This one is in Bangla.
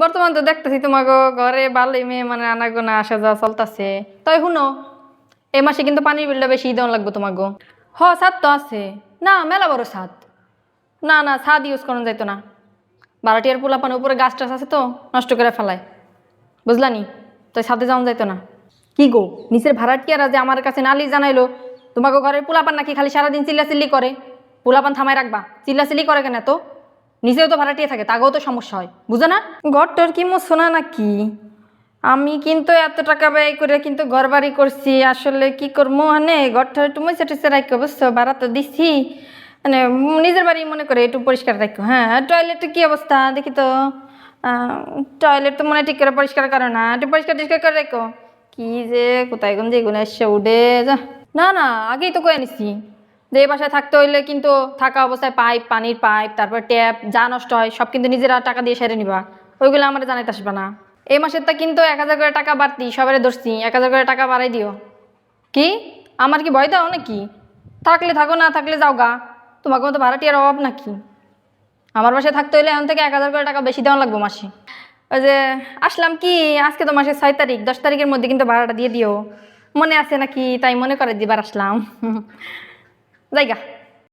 বর্তমান তো দেখতেছি তোমাকে ঘরে ভালোই মেয়ে মানে আনাগোনা আসা যাওয়া চলতেছে। তাই শুনো, এই মাসে কিন্তু পানির বিলটা বেশি দেওয়া লাগবে তোমাকে হ, ছাদ তো আছে। না, মেলা বড় ছাদ। না না, ছাদ ইউজ করানো যাইতো না। বারোটিয়ার পোলাপান উপরে গাছ টাছ আছে তো, নষ্ট করে ফেলায়। বুঝলানি তো ছাদে যাওয়া যাইতো না। কি গো, নিচের ভাড়াটিয়ারা যে আমার কাছে নালি জানাইলো তোমাকে ঘরের পোলাপান নাকি খালি সারাদিন চিল্লাচিল্লি করে? পোলাপান থামায় রাখবা। চিল্লাচিল্লি করে কেন তো নিচেও তো ভাড়াটিয়া থাকে, তাকেও তো সমস্যা হয়। বুঝো না? ঘরটার কি মো শোনা নাকি? আমি কিন্তু এত টাকা ব্যয় করে কিন্তু ঘর বাড়ি করছি, আসলে কি করব? মানে ঘরটা একটু মুছে টুছে রাখো বুঝছ? ভাড়া তো দিচ্ছি মানে নিজের বাড়ি মনে করে একটু পরিষ্কার রাখো হ্যাঁ? টয়লেটের কি অবস্থা? দেখি তো। টয়লেট তো মনে ঠিক করে পরিষ্কার করো না। একটু পরিষ্কার টিষ্কার করে রাখো কি যে কোথায় কোন যেগুলো এসে উঠে, যা। না না, আগেই তো কয়ে নিছি। যে বাসায় থাকতে হইলে কিন্তু থাকা অবস্থায় পাইপ, পানির পাইপ, তারপর ট্যাপ, যা নষ্ট হয়, সব কিন্তু নিজেরা টাকা দিয়ে সেরে নিবা। ওইগুলো আমার জানাইতে আসবে না। এই মাসের তা কিন্তু এক হাজার করে টাকা বাড়তি, সবারে ধরছি, এক হাজার করে টাকা বাড়াই দিও। কি? আমার কি ভয় দাও নাকি? থাকলে থাকো, না থাকলে যাও গা। তোমাকে মতো ভাড়াটিয়ার অভাব নাকি? আমার বাসায় থাকতে হইলে এখন থেকে এক হাজার করে টাকা বেশি দেওয়া লাগবে মাসে। ওই যে, আসলাম কি? আজকে তো মাসের ছয় তারিখ, দশ তারিখের মধ্যে কিন্তু ভাড়াটা দিয়ে দিও। মনে আছে নাকি? তাই মনে করে দিবার আসলাম। জায়গা